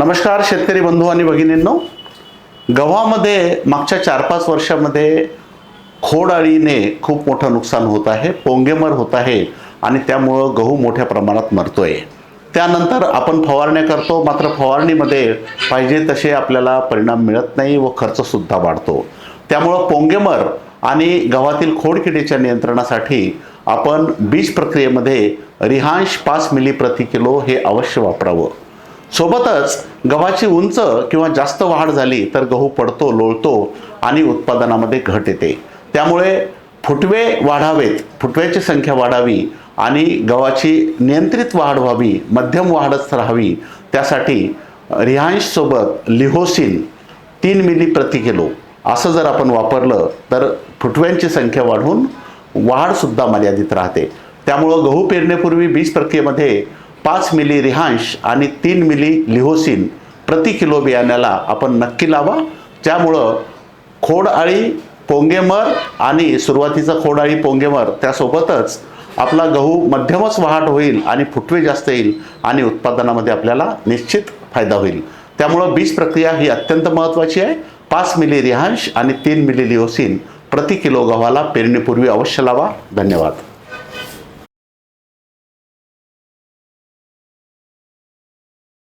नमस्कार शेतकरी बंधू आणि भगिनींनो. गव्हामध्ये मागच्या चार पाच वर्षामध्ये खोडाळीने खूप मोठं नुकसान होत आहे पोंगेमर होत आहे आणि त्यामुळं गहू मोठ्या प्रमाणात मरतोय. त्यानंतर आपण फवारण्या करतो मात्र फवारणीमध्ये पाहिजे तसे आपल्याला परिणाम मिळत नाही व खर्चसुद्धा वाढतो. त्यामुळं पोंगेमर आणि गव्हातील खोडकिडीच्या नियंत्रणासाठी आपण बीज प्रक्रियेमध्ये रिहांश पाच मिली प्रति किलो हे अवश्य वापरावं. सोबतच गव्हाची उंच किंवा जास्त वाढ झाली तर गहू पडतो लोळतो आणि उत्पादनामध्ये घट येते. त्यामुळे फुटवे वाढावेत फुटव्याची संख्या वाढावी आणि गव्हाची नियंत्रित वाढ व्हावी मध्यम वाढच राहावी त्यासाठी रिहांशसोबत लिहोसिन तीन मिली प्रति किलो असं जर आपण वापरलं तर फुटव्यांची संख्या वाढून वाढसुद्धा मर्यादित राहते. त्यामुळं गहू पेरण्यापूर्वी बीज प्रक्रियेमध्ये पाच मिली रिहांश आणि तीन मिली लिहोसिन प्रति किलो बियाण्याला आपण नक्की लावा. त्यामुळं खोडआळी पोंगेमर आणि सुरुवातीचा खोडआळी पोंगेमर त्यासोबतच आपला गहू मध्यमच वाढ होईल आणि फुटवे जास्त येईल आणि उत्पादनामध्ये आपल्याला निश्चित फायदा होईल. त्यामुळं बीज प्रक्रिया ही अत्यंत महत्त्वाची आहे. पाच मिली रिहांश आणि तीन मिली लिओसिन प्रति किलो गव्हाला पेरणीपूर्वी अवश्य लावा. धन्यवाद.